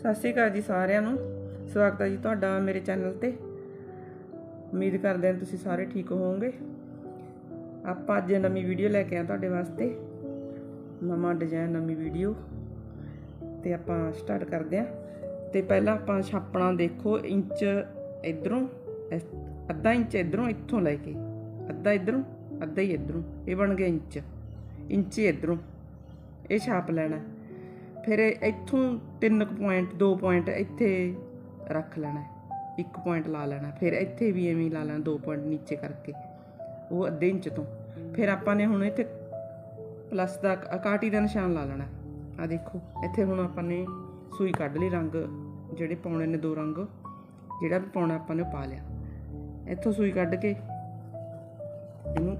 ਸਤਿ ਸ਼੍ਰੀ ਅਕਾਲ ਜੀ ਸਾਰਿਆਂ ਨੂੰ। ਸਵਾਗਤ ਹੈ ਜੀ ਤੁਹਾਡਾ ਮੇਰੇ ਚੈਨਲ ਤੇ। ਉਮੀਦ ਕਰਦੇ ਹਾਂ ਤੁਸੀਂ ਸਾਰੇ ਠੀਕ ਹੋਵੋਗੇ। ਆਪਾਂ ਅੱਜ ਨਵੀਂ ਵੀਡੀਓ ਲੈ ਕੇ ਆਏ ਤੁਹਾਡੇ ਵਾਸਤੇ। ਨਵਾਂ ਡਿਜ਼ਾਈਨ ਨਵੀਂ ਵੀਡੀਓ। ਤੇ ਆਪਾਂ ਸਟਾਰਟ ਕਰਦੇ ਹਾਂ। ਤੇ ਪਹਿਲਾਂ ਆਪਾਂ ਛਾਪਣਾ ਦੇਖੋ ਇੰਚ ਇਧਰੋਂ ਅੱਧਾ ਇੰਚ ਇਧਰੋਂ, ਇੱਥੋਂ ਲੈ ਕੇ। ਅੱਧਾ ਇਧਰੋਂ, ਅੱਧਾ ਹੀ ਇਧਰੋਂ। ਇਹ ਬਣ ਗਿਆ ਇੰਚ। ਇੰਚ ਹੀ ਇਧਰੋਂ। ਇਹ ਛਾਪ ਲੈਣਾ। ਫਿਰ ਇਹ ਇੱਥੋਂ 3 ਪੁਆਇੰਟ 2 ਪੁਆਇੰਟ ਇੱਥੇ ਰੱਖ ਲੈਣਾ, ਇੱਕ ਪੁਆਇੰਟ ਲਾ ਲੈਣਾ, ਫਿਰ ਇੱਥੇ ਵੀ ਐਵੇਂ ਲਾ ਲੈਣਾ 2 ਪੁਆਇੰਟ ਨੀਚੇ ਕਰਕੇ, ਉਹ ਅੱਧੇ ਇੰਚ ਤੋਂ। ਫਿਰ ਆਪਾਂ ਨੇ ਹੁਣ ਇੱਥੇ ਪਲੱਸ ਦਾ ਕਾਟੀ ਦਾ ਨਿਸ਼ਾਨ ਲਾ ਲੈਣਾ। ਆ ਦੇਖੋ, ਇੱਥੇ ਹੁਣ ਆਪਾਂ ਨੇ ਸੂਈ ਕੱਢ ਲਈ ਰੰਗ, ਜਿਹੜੇ ਪਾਉਣੇ ਨੇ ਦੋ ਰੰਗ, ਜਿਹੜਾ ਵੀ ਪਾਉਣਾ ਆਪਾਂ ਨੇ ਉਹ ਪਾ ਲਿਆ। ਇੱਥੋਂ ਸੂਈ ਕੱਢ ਕੇ ਇਹਨੂੰ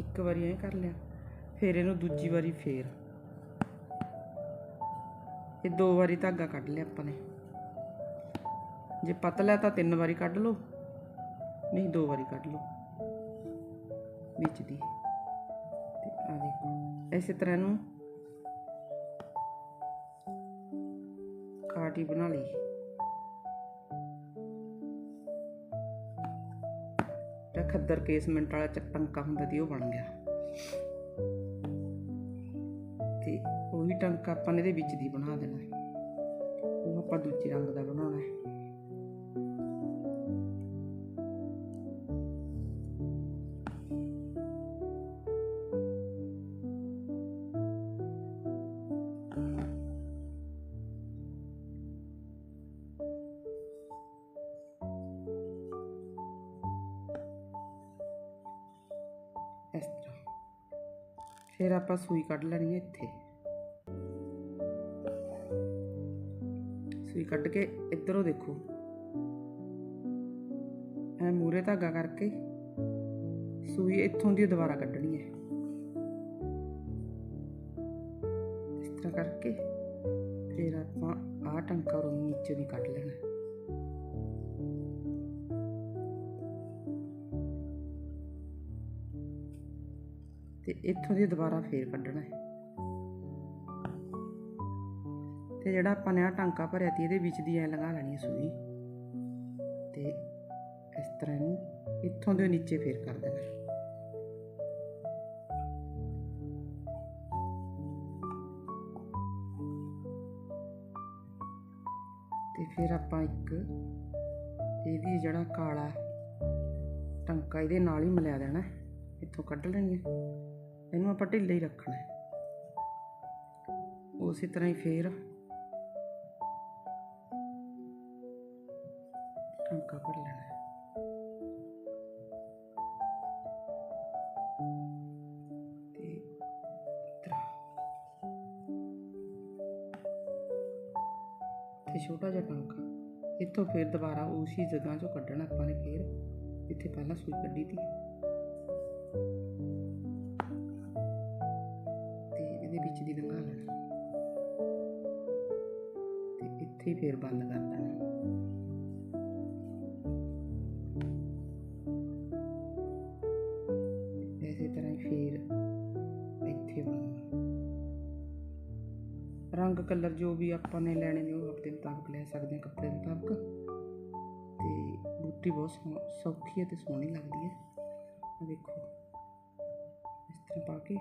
ਇੱਕ ਵਾਰੀ ਐਂ ਕਰ ਲਿਆ, ਫਿਰ ਇਹਨੂੰ ਦੂਜੀ ਵਾਰੀ ਫੇਰ ਇਹ ਦੋ ਵਾਰੀ ਧਾਗਾ ਕੱਢ ਲਿਆ ਆਪਾਂ ਨੇ। ਜੇ ਪਤਲਾ ਤਾਂ ਤਿੰਨ ਵਾਰੀ ਕੱਢ ਲਓ, ਨਹੀਂ ਦੋ ਵਾਰੀ ਕੱਢ ਲਓ। ਵਿੱਚ ਦੀ। ਤੇ ਆ ਦੇਖੋ, ਇਸੇ ਤਰ੍ਹਾਂ ਨੂੰ ਕਾਟੀ ਬਣਾ ਲਈ ਤਾਂ ਖੱਦਰ ਕੇਸਮੈਂਟ ਵਾਲਾ ਟੰਕਾ ਹੁੰਦਾ ਦੀ ਉਹ ਬਣ ਗਿਆ। ਉਹੀ ਟੰਕਾ ਆਪਾਂ ਨੇ ਇਹਦੇ ਵਿੱਚ ਦੀ ਬਣਾ ਦੇਣਾ ਹੈ। ਉਹ ਆਪਾਂ ਦੂਜੇ ਰੰਗ ਦਾ ਬਣਾਉਣਾ ਹੈ। ਇਸ ਤਰ੍ਹਾਂ। ਫਿਰ ਆਪਾਂ ਸੂਈ ਕੱਢ ਲੈਣੀ ਹੈ ਇੱਥੇ। ਸੂਈ ਕੱਢ ਕੇ ਇੱਧਰੋਂ ਦੇਖੋ। ਐ ਮੂਰੇ ਧਾਗਾ ਕਰਕੇ ਸੂਈ ਇੱਥੋਂ ਦੀ ਦੁਬਾਰਾ ਕੱਢਣੀ ਹੈ। ਇਸ ਤਰ੍ਹਾਂ ਕਰਕੇ ਫਿਰ ਆਪਾਂ ਆਹ ਟੰਕਾ ਉਹ ਨੀਚੇ ਦੀ ਕੱਢ ਲੈਣਾ ਤੇ ਇੱਥੋਂ ਦੀ ਦੁਬਾਰਾ ਫੇਰ ਕੱਢਣਾ ਹੈ। ਤੇ ਜਿਹੜਾ ਆਪਾਂ ਨੇ ਆ ਟਾਂਕਾ ਭਰਿਆ ਤੀ, ਇਹਦੇ ਵਿੱਚ ਦੀ ਐ ਲਗਾ ਲੈਣੀ ਹੈ ਸੂਈ। ਤੇ ਇਸ ਤਰ੍ਹਾਂ ਇਹਨੂੰ ਇੱਥੋਂ ਦੇ ਨੀਚੇ ਫੇਰ ਕਰ ਦੇਣਾ। ਹੈ। ਤੇ ਫਿਰ ਆਪਾਂ ਇੱਕ ਇਹਦੀ ਜਿਹੜਾ ਕਾਲਾ ਟਾਂਕਾ ਇਹਦੇ ਨਾਲ ਹੀ ਮਿਲਾ ਦੇਣਾ, ਇੱਥੋਂ ਕੱਢ ਲੈਣੀ ਹੈ ਇਹਨੂੰ ਆਪਾਂ ਢਿੱਲੇ ਹੀ ਰੱਖਣਾ। ਉਸੇ ਤਰ੍ਹਾਂ ਹੀ ਫੇਰ ਤੇ ਛੋਟਾ ਜਿਹਾ ਟਾਂਕਾ। ਇੱਥੋਂ ਫੇਰ ਦੁਬਾਰਾ ਉਸੇ ਜਗ੍ਹਾ ਚੋਂ ਕੱਢਣਾ ਆਪਾਂ ਨੇ ਫਿਰ। ਇੱਥੇ ਪਹਿਲਾਂ ਸੂਈ ਕੱਢੀ ਤੀ। ਤੇ ਇਹਦੇ ਵਿੱਚ ਦੀ ਲੰਘਾ ਲੈਣਾ। ਤੇ ਇੱਥੇ ਹੀ ਫੇਰ ਬੰਦ ਕਰ ਦੇਣਾ। ਰੰਗ ਕਲਰ ਜੋ ਵੀ ਆਪਾਂ ਨੇ ਲੈਣੇ ਨੇ ਉਹ ਆਪਣੇ ਮੁਤਾਬਕ ਲੈ ਸਕਦੇ ਹਾਂ ਕੱਪੜੇ ਦੇ ਮੁਤਾਬਕ। ਤੇ ਬੂਟੀ ਬਹੁਤ ਸੋਹ- ਸੌਖੀ ਹੈ ਤੇ ਸੋਹਣੀ ਲੱਗਦੀ ਹੈ। ਆਹ ਦੇਖੋ। ਇਸ ਤਰ੍ਹਾਂ ਪਾ ਕੇ।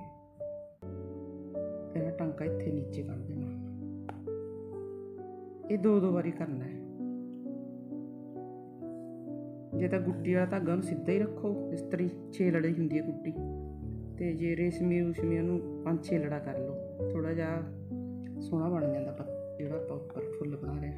ਇਹਦਾ ਟਾਂਕਾ ਇੱਥੇ ਨੀਚੇ ਕਰ ਦੇਣਾ। ਇਹ ਦੋ ਦੋ ਵਾਰੀ ਕਰਨਾ ਹੈ। ਜੇ ਤਾਂ ਗੁੱਟੀ ਵਾਲਾ ਧਾਗਾ ਨੂੰ ਸਿੱਧਾ ਹੀ ਰੱਖੋ, ਇਸ ਤਰੀ ਛੇ ਲੜੀ ਹੁੰਦੀ ਹੈ ਗੁੱਟੀ। ਤੇ ਜੇ ਰੇਸ਼ਮੀ ਰੂਸ਼ਮੀ ਉਹਨੂੰ ਪੰਜ ਛੇ ਲੜਾ ਕਰ ਲਓ। ਥੋੜਾ ਜਿਹਾ ਸੋਹਣਾ ਬਣ ਜਾਂਦਾ ਜਿਹੜਾ ਆਪਾਂ ਉੱਪਰ ਫੁੱਲ ਬਣਾ ਰਹੇ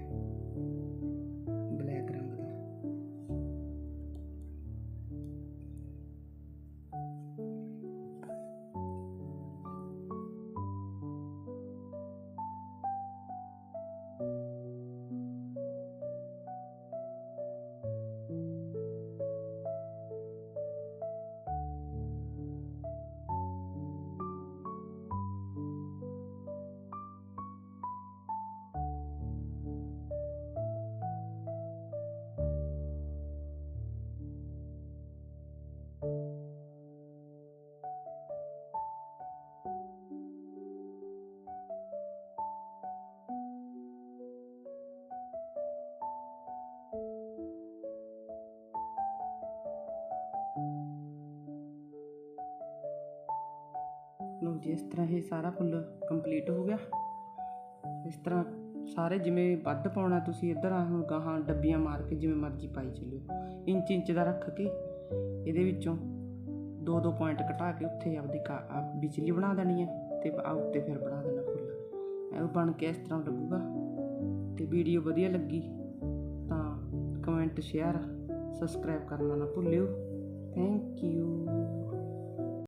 ਲਓ ਜੀ ਇਸ ਤਰ੍ਹਾਂ ਇਹ ਸਾਰਾ ਫੁੱਲ ਕੰਪਲੀਟ ਹੋ ਗਿਆ, ਇਸ ਤਰ੍ਹਾਂ ਸਾਰੇ ਜਿਵੇਂ ਵੱਧ ਪਾਉਣਾ ਤੁਸੀਂ ਇੱਧਰ ਆ, ਹੁਣ ਗਾਹਾਂ ਡੱਬੀਆਂ ਮਾਰ ਕੇ ਜਿਵੇਂ ਮਰਜ਼ੀ ਪਾਈ ਚੱਲਿਓ ਇੰਚ ਇੰਚ ਦਾ ਰੱਖ ਕੇ ਇਹਦੇ ਵਿੱਚੋਂ ਦੋ ਦੋ ਪੁਆਇੰਟ ਘਟਾ ਕੇ ਉੱਥੇ ਆਪਦੀ ਕਾ- ਬਿਜਲੀ ਬਣਾ ਦੇਣੀ ਹੈ ਤੇ ਆ ਉੱਤੇ ਫਿਰ ਬਣਾ ਦੇਣਾ ਫੁੱਲ। ਇਹ ਬਣ ਕੇ ਇਸ ਤਰ੍ਹਾਂ ਲੱਗੂਗਾ ਤੇ ਵੀਡੀਓ ਵਧੀਆ ਲੱਗੀ ਤਾਂ ਕਮੈਂਟ ਸ਼ੇਅਰ ਸਬਸਕ੍ਰਾਈਬ ਕਰਨਾ ਨਾ ਭੁੱਲਿਓ। Thank you